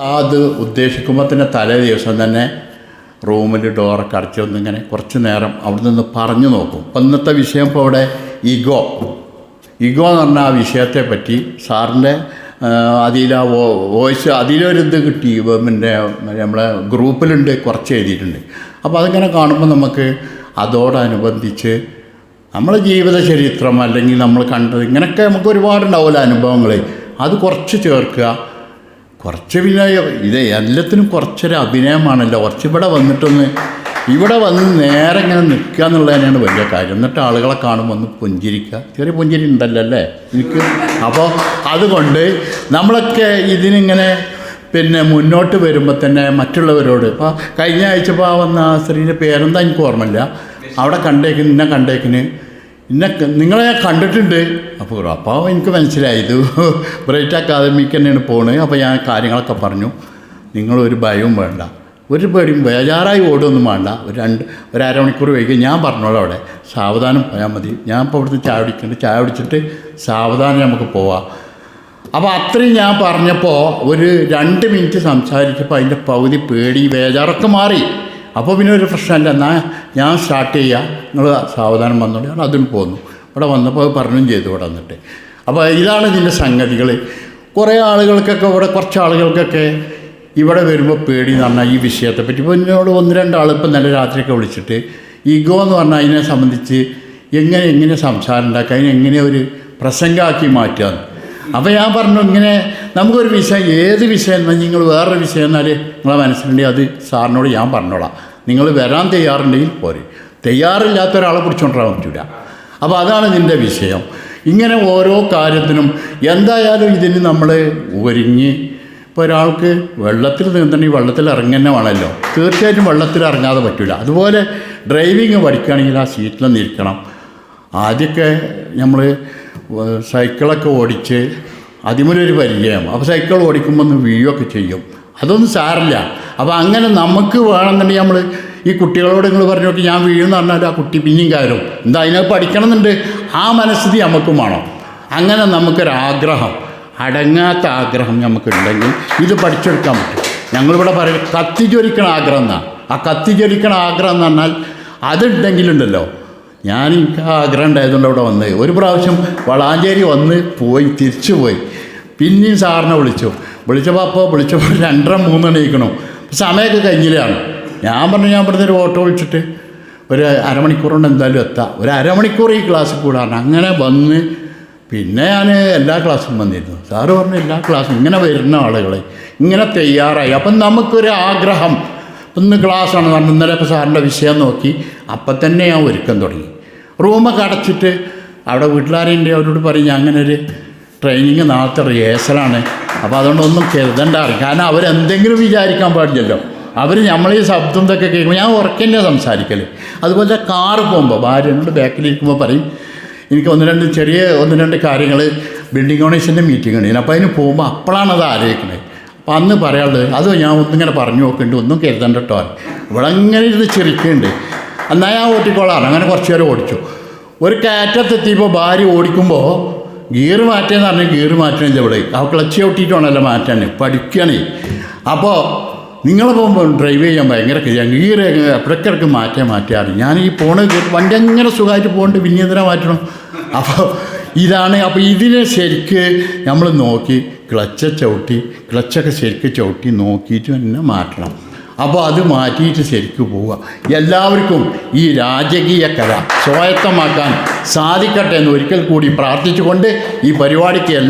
അത് ഉദ്ദേശിക്കുമ്പോൾ തന്നെ തലേ ദിവസം തന്നെ റൂമിൽ ഡോറൊക്കെ അടച്ച് വന്നിങ്ങനെ കുറച്ച് നേരം അവിടെ നിന്ന് പറഞ്ഞു നോക്കും. അപ്പം ഇന്നത്തെ വിഷയം ഇപ്പോൾ അവിടെ ഇഗോ. ഇഗോ എന്ന് പറഞ്ഞ ആ വിഷയത്തെ പറ്റി സാറിന്റെ അതിൽ ആ വോയിസ് അതിലൊരിത് കിട്ടി. പിന്നെ നമ്മളെ ഗ്രൂപ്പിലുണ്ട് കുറച്ച് എഴുതിയിട്ടുണ്ട്. അപ്പോൾ അതിങ്ങനെ കാണുമ്പോൾ നമുക്ക് അതോടനുബന്ധിച്ച് നമ്മളെ ജീവിത ചരിത്രം അല്ലെങ്കിൽ നമ്മൾ കണ്ടത് ഇങ്ങനെയൊക്കെ നമുക്ക് ഒരുപാടുണ്ടാവില്ല അനുഭവങ്ങൾ അത് കുറച്ച് ചേർക്കുക. കുറച്ച് പിന്നെ ഇത് എല്ലാത്തിനും കുറച്ചൊരു അഭിനയമാണല്ലോ. കുറച്ച് ഇവിടെ വന്നിട്ടൊന്ന് ഇവിടെ വന്ന് നേരെ ഇങ്ങനെ നിൽക്കുക എന്നുള്ളത് തന്നെയാണ് വലിയ കാര്യം. എന്നിട്ട് ആളുകളെ കാണുമ്പോൾ ഒന്ന് പുഞ്ചിരിക്കുക. ചെറിയ പുഞ്ചിരി ഉണ്ടല്ലോ അല്ലേ? എനിക്ക്. അപ്പോൾ അതുകൊണ്ട് നമ്മളൊക്കെ ഇതിനിങ്ങനെ പിന്നെ മുന്നോട്ട് വരുമ്പോൾ തന്നെ മറ്റുള്ളവരോട് ഇപ്പോൾ കഴിഞ്ഞ ആഴ്ച ഇപ്പോൾ ആ സ്ത്രീയുടെ പേരെന്താ എനിക്ക് ഓർമ്മയില്ല. അവിടെ കണ്ടേക്കിന് ഇന്നെ കണ്ടേക്കിന് ഇന്നെ നിങ്ങളെ ഞാൻ കണ്ടിട്ടുണ്ട്. അപ്പോൾ അപ്പോൾ എനിക്ക് മനസ്സിലായി. ഇത് ബ്രൈറ്റ് അക്കാദമിക്ക് തന്നെയാണ് പോണത് അപ്പോൾ ഞാൻ കാര്യങ്ങളൊക്കെ പറഞ്ഞു. നിങ്ങളൊരു ഭയവും വേണ്ട. ഒരു പേടിയും ബേജാറായി ഓടുമൊന്നും വേണ്ട. ഒരു രണ്ട് ഒരു അരമണിക്കൂർ വൈകി. ഞാൻ പറഞ്ഞോളാം അവിടെ. സാവധാനം പോയാൽ മതി. ഞാൻ ഇപ്പോൾ അവിടുത്തെ ചായ കുടിക്കുന്നുണ്ട് ചായ കുടിച്ചിട്ട് സാവധാനം നമുക്ക് പോവാം. അപ്പോൾ അത്രയും ഞാൻ പറഞ്ഞപ്പോൾ ഒരു രണ്ട് മിനിറ്റ് സംസാരിച്ചപ്പോൾ അതിന്റെ പകുതി പേടി ബേജാറൊക്കെ മാറി. അപ്പോൾ പിന്നെ ഒരു പ്രശ്നമല്ല എന്നാൽ ഞാൻ സ്റ്റാർട്ട് ചെയ്യാം. നിങ്ങൾ സാവധാനം വന്നോളൂ ഞാൻ അതിന് പോന്നു. ഇവിടെ വന്നപ്പോൾ അത് പറഞ്ഞും ചെയ്തു ഇവിടെ വന്നിട്ട്. അപ്പോൾ ഇതാണ് ഇതിന്റെ സംഗതികൾ കുറേ ആളുകൾക്കൊക്കെ ഇവിടെ കുറച്ച് ആളുകൾക്കൊക്കെ ഇവിടെ വരുമ്പോൾ പേടി എന്ന് പറഞ്ഞാൽ ഈ വിഷയത്തെപ്പറ്റി. ഇപ്പോൾ എന്നോട് ഒന്ന് രണ്ടാൾ ഇപ്പം നല്ല രാത്രിയൊക്കെ വിളിച്ചിട്ട് ഈഗോ എന്ന് പറഞ്ഞാൽ അതിനെ സംബന്ധിച്ച് എങ്ങനെ എങ്ങനെ സംസാരം ഉണ്ടാക്കുക അതിനെങ്ങനെ ഒരു പ്രസംഗമാക്കി മാറ്റുക അപ്പോൾ ഞാൻ പറഞ്ഞു ഇങ്ങനെ നമുക്കൊരു വിഷയം ഏത് വിഷയം എന്നാൽ നിങ്ങൾ വേറൊരു വിഷയം എന്നാൽ നിങ്ങളെ മനസ്സിലുണ്ടെങ്കിൽ അത് സാറിനോട് ഞാൻ പറഞ്ഞോളാം. നിങ്ങൾ വരാൻ തയ്യാറുണ്ടെങ്കിൽ പോരെ. തയ്യാറില്ലാത്ത ഒരാളെ പിടിച്ചുകൊണ്ടിരാൻ പറ്റില്ല അപ്പോൾ അതാണ് ഇതിന്റെ വിഷയം. ഇങ്ങനെ ഓരോ കാര്യത്തിനും എന്തായാലും ഇതിന് നമ്മൾ ഒരുങ്ങി ഇപ്പോൾ ഒരാൾക്ക് വെള്ളത്തിൽ നീന്തണമെങ്കിൽ വെള്ളത്തിൽ ഇറങ്ങുന്നെ വേണമല്ലോ. തീർച്ചയായിട്ടും വെള്ളത്തിൽ ഇറങ്ങാതെ പറ്റില്ല അതുപോലെ ഡ്രൈവിങ് പഠിക്കുകയാണെങ്കിൽ ആ സീറ്റിൽ നിൽക്കണം. ആദ്യമൊക്കെ നമ്മൾ സൈക്കിളൊക്കെ ഓടിച്ച് അതിമൊരു പരിചയം. അപ്പോൾ സൈക്കിൾ ഓടിക്കുമ്പോൾ ഒന്ന് വീഴുകയൊക്കെ ചെയ്യും. അതൊന്നും സാറില്ല അപ്പോൾ അങ്ങനെ നമുക്ക് വേണമെന്നുണ്ടെങ്കിൽ നമ്മൾ ഈ കുട്ടികളോട് നിങ്ങൾ പറഞ്ഞു നോക്കി ഞാൻ വീഴുമെന്ന് പറഞ്ഞാൽ ആ കുട്ടി പിന്നെയും കയറും. എന്താ അതിനെ പഠിക്കണം എന്നുണ്ട് ആ മനസ്ഥിതി നമുക്കും വേണം. അങ്ങനെ നമുക്കൊരാഗ്രഹം. അടങ്ങാത്ത ആഗ്രഹം നമുക്കുണ്ടെങ്കിൽ ഇത് പഠിച്ചെടുക്കാൻ പറ്റും. ഞങ്ങളിവിടെ പറയും കത്തിജ്വലിക്കണ ആഗ്രഹം എന്നാണ് ആ കത്തിജ്വലിക്കണ ആഗ്രഹം എന്ന് പറഞ്ഞാൽ അതുണ്ടെങ്കിലുണ്ടല്ലോ. ഞാൻ എനിക്ക് ആഗ്രഹം ഉണ്ടായതുകൊണ്ട് അവിടെ വന്നത് ഒരു പ്രാവശ്യം വളാഞ്ചേരി വന്ന് പോയി തിരിച്ചു പോയി. പിന്നെയും സാറിനെ വിളിച്ചു. വിളിച്ചപ്പോൾ അപ്പോൾ വിളിച്ചപ്പോൾ രണ്ടര മൂന്നെണ്ണം ഇരിക്കണം സമയമൊക്കെ കഴിഞ്ഞിലാണ് ഞാൻ പറഞ്ഞു ഞാൻ പറഞ്ഞൊരു ഓട്ടോ വിളിച്ചിട്ട് ഒരു അരമണിക്കൂർ കൊണ്ട് എന്തായാലും എത്താം. ഒരു അരമണിക്കൂർ ഈ ക്ലാസ്സിൽ കൂടാണ് അങ്ങനെ വന്ന് പിന്നെ ഞാൻ എല്ലാ ക്ലാസ്സും വന്നിരുന്നു. സാറ് പറഞ്ഞു എല്ലാ ക്ലാസ്സും ഇങ്ങനെ വരുന്ന ആളുകളെ ഇങ്ങനെ തയ്യാറായി. അപ്പം നമുക്കൊരു ആഗ്രഹം. ഇന്ന് ക്ലാസ്സാണ് കാരണം ഇന്നലെ ഇപ്പോൾ സാറിന്റെ വിഷയം നോക്കി. അപ്പം തന്നെ ഞാൻ ഒരുക്കം തുടങ്ങി. റൂമൊക്കെ അടച്ചിട്ട് അവിടെ വീട്ടിലാരെയുണ്ട് അവരോട് പറയും ഞാൻ അങ്ങനെ ഒരു ട്രെയിനിങ് നാളത്തെ റിഹേഴ്സലാണ് അപ്പോൾ അതുകൊണ്ട് ഒന്നും അറിയും കാരണം അവരെന്തെങ്കിലും വിചാരിക്കാൻ പാടില്ലല്ലോ. അവർ നമ്മൾ ഈ ശബ്ദം ഇതൊക്കെ കേൾക്കുമ്പോൾ ഞാൻ ഉറക്കന്നെ സംസാരിക്കൽ അതുപോലെ കാറ് പോകുമ്പോൾ ഭാര്യ എന്നോട് ബാക്കിലിരിക്കുമ്പോൾ പറയും എനിക്ക് ഒന്ന് രണ്ട് ചെറിയ ഒന്ന് രണ്ട് കാര്യങ്ങൾ ബിൽഡിംഗ് ഓണേഴ്സിന്റെ മീറ്റിംഗ് ഉണ്ട്. അപ്പോൾ അതിന് പോകുമ്പോൾ അപ്പോഴാണ് അത് ആലോചിക്കുന്നത് അപ്പോൾ അന്ന് പറയാനുള്ളത് അത് ഞാൻ ഒന്നിങ്ങനെ പറഞ്ഞു നോക്കുന്നുണ്ട് ഒന്നും കരുതണ്ട കേട്ടോ ഇവിടെ അങ്ങനെ ഇരുന്ന് ചിരിക്കുന്നുണ്ട്. എന്നാൽ ഞാൻ ഓട്ടിക്കോളാണ് അങ്ങനെ കുറച്ച് നേരം ഓടിച്ചു. ഒരു കയറ്റത്തെത്തിയപ്പോൾ ഭാര്യ ഓടിക്കുമ്പോൾ ഗിയർ മാറ്റിയെന്ന് പറഞ്ഞാൽ ഗിയർ മാറ്റണില്ല ഇവിടെ ആ ക്ലച്ച് ചവിട്ടിയിട്ടാണല്ലോ മാറ്റാൻ പഠിക്കണേ. അപ്പോൾ നിങ്ങളിപ്പോൾ ഡ്രൈവ് ചെയ്യാൻ ഭയങ്കര കഴിയാം ഗിയർ ഇടയ്ക്കിടയ്ക്ക് മാറ്റാൻ മാറ്റാറ് ഞാൻ ഈ പോണ വണ്ടി അങ്ങനെ സുഖമായിട്ട് പോകുന്നുണ്ട് പിന്നെ എന്തിനാ മാറ്റണം? അപ്പോൾ ഇതാണ്. അപ്പോൾ ഇതിനെ ശരിക്ക് നമ്മൾ നോക്കി ക്ലച്ച ചവിട്ടി ക്ലച്ചൊക്കെ ശരിക്ക് ചവിട്ടി നോക്കിയിട്ട് തന്നെ മാറ്റണം. അപ്പോൾ അത് മാറ്റിയിട്ട് ശരിക്ക് പോവുക. എല്ലാവർക്കും ഈ രാജകീയ കല സ്വായത്തമാക്കാൻ സാധിക്കട്ടെ എന്ന് ഒരിക്കൽ കൂടി പ്രാർത്ഥിച്ചുകൊണ്ട് ഈ പരിപാടിക്ക്